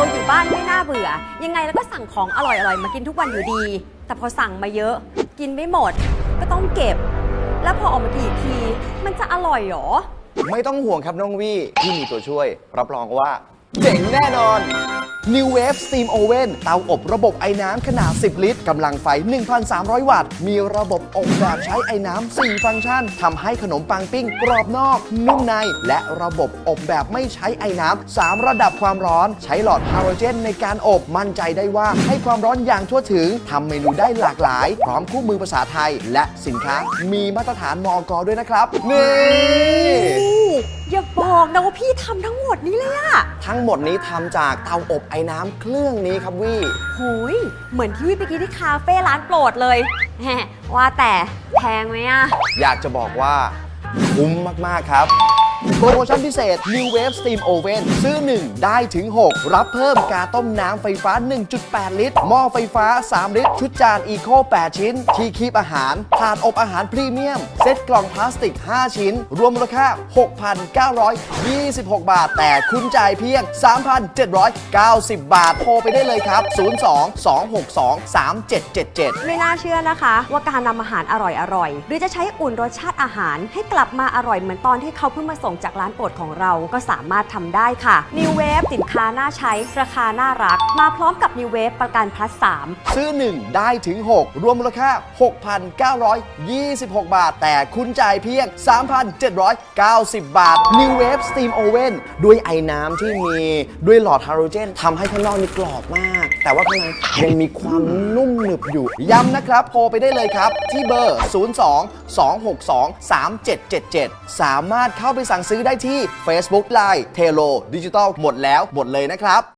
ตัวอยู่บ้านไม่น่าเบื่อ ยังไงแล้วก็สั่งของอร่อยๆ มากินทุกวันอยู่ดี แต่พอสั่งมาเยอะ กินไม่หมด ก็ต้องเก็บ แล้วพอออกมาอีกที มันจะอร่อยหรอ ไม่ต้องห่วงครับน้องวี่ที่มีตัวช่วย รับรองว่าเจ๋งแน่นอน New Wave Steam Oven เตาอบระบบไอ้น้ำขนาด 10 ลิตรกำลังไฟ 1,300 วัตต์ มีระบบอบแบบใช้ไอ้น้ำ 4 ฟังก์ชันทำให้ขนมปังปิ้งกรอบนอก นุ่มใน และระบบอบแบบไม่ใช้ไอ้น้ำ 3 ระดับความร้อน ใช้หลอดฮาโลเจนในการอบมั่นใจได้ว่าให้ความร้อนอย่างทั่วถึงทำเมนูได้หลากหลาย พร้อมคู่มือภาษาไทย และสินค้ามีมาตรฐานมอกด้วยนะครับนี่ บอกนะว่าพี่ทำทั้งหมดนี้เลยอะทั้งหมดนี้ทำจากเตาอบไอ้น้ำเครื่องนี้ครับวี่ โหยเหมือนที่วิไปกินที่คาเฟ่ร้านโปรดเลยแหมว่าแต่แพงไหมอะอยากจะบอกว่าคุ้มมาก ๆ ครับ โปรโมชั่นพิเศษ New Wave Steam Oven ซื้อ 1 ได้ถึง 6 รับเพิ่มกาต้มน้ำไฟฟ้า 1.8 ลิตร หม้อไฟฟ้า 3 ลิตร ชุดจานอีโค8 ชิ้น ที่คีบอาหารถาดอบอาหารพรีเมียม เซ็ตกล่องพลาสติก 5 ชิ้น รวมมูลค่า 6,926 บาท แต่คุณจ่ายเพียง 3,790 บาท โทรไปได้เลยครับ 02 262 3777 ไม่น่าเชื่อนะคะ ว่าการนำอาหารอร่อยๆ หรือจะใช้อุ่นรสชาติอาหารให้กลับมาอร่อยเหมือนตอนที่เขาเพิ่งมาส่งจากร้านโปรดของเราก็สามารถทำได้ค่ะ New Wave สินค้าน่าใช้ ราคาน่ารัก มาพร้อมกับ New Wave ประกัน plus 3ซื้อ 1 ได้ถึง 6 รวมมูลค่า 6,926 บาท แต่คุณจ่ายเพียง 3,790 บาท New Wave Steam Oven ด้วยไอ้น้ำที่มีด้วยหลอดฮาโลเจนทำให้ข้างนอกนี่กรอบมาก แต่ว่าข้างในยังมีความนุ่มหนึบอยู่ ย้ำนะครับ โทรไปได้เลยครับ ที่เบอร์ 02 262 3777 สามารถเข้าไปสั่งสั่งซื้อได้ที่ Facebook Line เทโลดิจิตอลหมดแล้วหมดเลยนะครับ